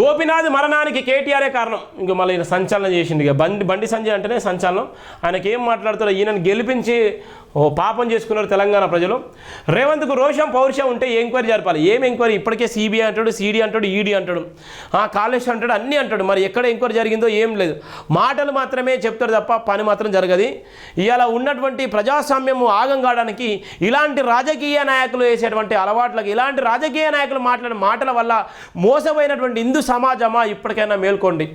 గోపినాథ్ మరణానికి కేటీఆరే కారణం. ఇంక మళ్ళీ ఈయన సంచలనం చేసింది ఇక. బండి బండి సంజయ్ అంటేనే సంచలనం. ఆయనకి ఏం మాట్లాడుతారో ఈయనను గెలిపించి ఓ పాపం చేసుకున్నారు తెలంగాణ ప్రజలు. రేవంత్కు రోషం పౌరుషం ఉంటే ఎంక్వైరీ జరపాలి. ఏం ఎంక్వైరీ? ఇప్పటికే సిబిఐ అంటాడు సిడి అంటాడు ఈడీ అంటాడు. ఆ అంటాడు అన్నీ అంటాడు. మరి ఎక్కడ ఎంక్వైరీ జరిగిందో ఏం లేదు. మాటలు మాత్రమే చెప్తాడు తప్ప పని మాత్రం జరగదు. ఇలా ఉన్నటువంటి ప్రజాస్వామ్యం ఆగం కావడానికి ఇలాంటి రాజకీయ నాయకులు వేసేటువంటి అలవాట్లకు ఇలాంటి రాజకీయ నాయకులు మాట్లాడే మాటల వల్ల మోసపోయినటువంటి హిందూ సమాజమా? ఇప్పటికైనా మేల్కోండి.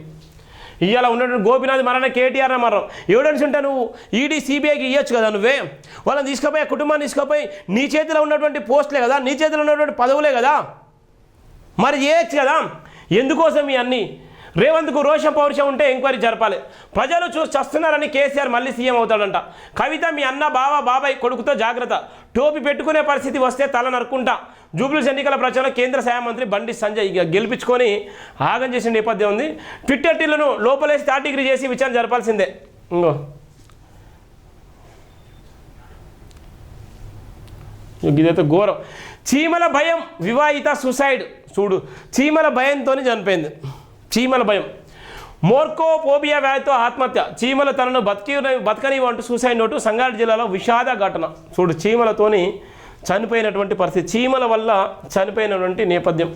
ఇవాళ ఉన్నటువంటి గోపినాథ్ మరణ కేటీఆర్ మరణం ఎవిడెన్స్ ఉంటే నువ్వు? ఈడీ సిబిఐకి ఇవ్వచ్చు కదా నువ్వే? వాళ్ళని తీసుకుపోయి ఆ కుటుంబాన్ని తీసుకుపోయి నీ చేతిలో ఉన్నటువంటి పోస్టులే కదా? నీ చేతిలో ఉన్నటువంటి పదవులే కదా? మరి చేయొచ్చు కదా? ఎందుకోసం ఈ అన్నీ? రేవంత్కు రోషం పౌరుషం ఉంటే ఎంక్వైరీ జరపాలి. ప్రజలు చూసి చస్తున్నారని కేసీఆర్ మళ్ళీ సీఎం అవుతాడంట. కవిత మీ అన్న బావ బాబాయ్ కొడుకుతో జాగ్రత్త. టోపీ పెట్టుకునే పరిస్థితి వస్తే తల నరుకుంటా జూబ్లీస్ ఎన్నికల ప్రచారంలో కేంద్ర సహాయ మంత్రి బండి సంజయ్ ఇక గెలిపించుకొని ఆగం చేసిన నేపథ్యం ఉంది. ట్విట్టర్ టీలను లోపలేసి థర్డ్ డిగ్రీ చేసి విచారణ జరపాల్సిందే. ఇంకో. ఇదైతే ఘోరం. చీమల భయం వివాహిత సుసైడ్. చూడు చీమల భయంతో చనిపోయింది. చీమల భయం. మోర్కోపోబియా వ్యాధితో ఆత్మహత్య. చీమల తనను బతికి బతకని అంటూ సూసైడ్ నోటు సంగారెడ్డి జిల్లాలో విషాద ఘటన. చూడు చీమలతోని చనిపోయినటువంటి పరిస్థితి. చీమల వల్ల చనిపోయినటువంటి నేపథ్యం.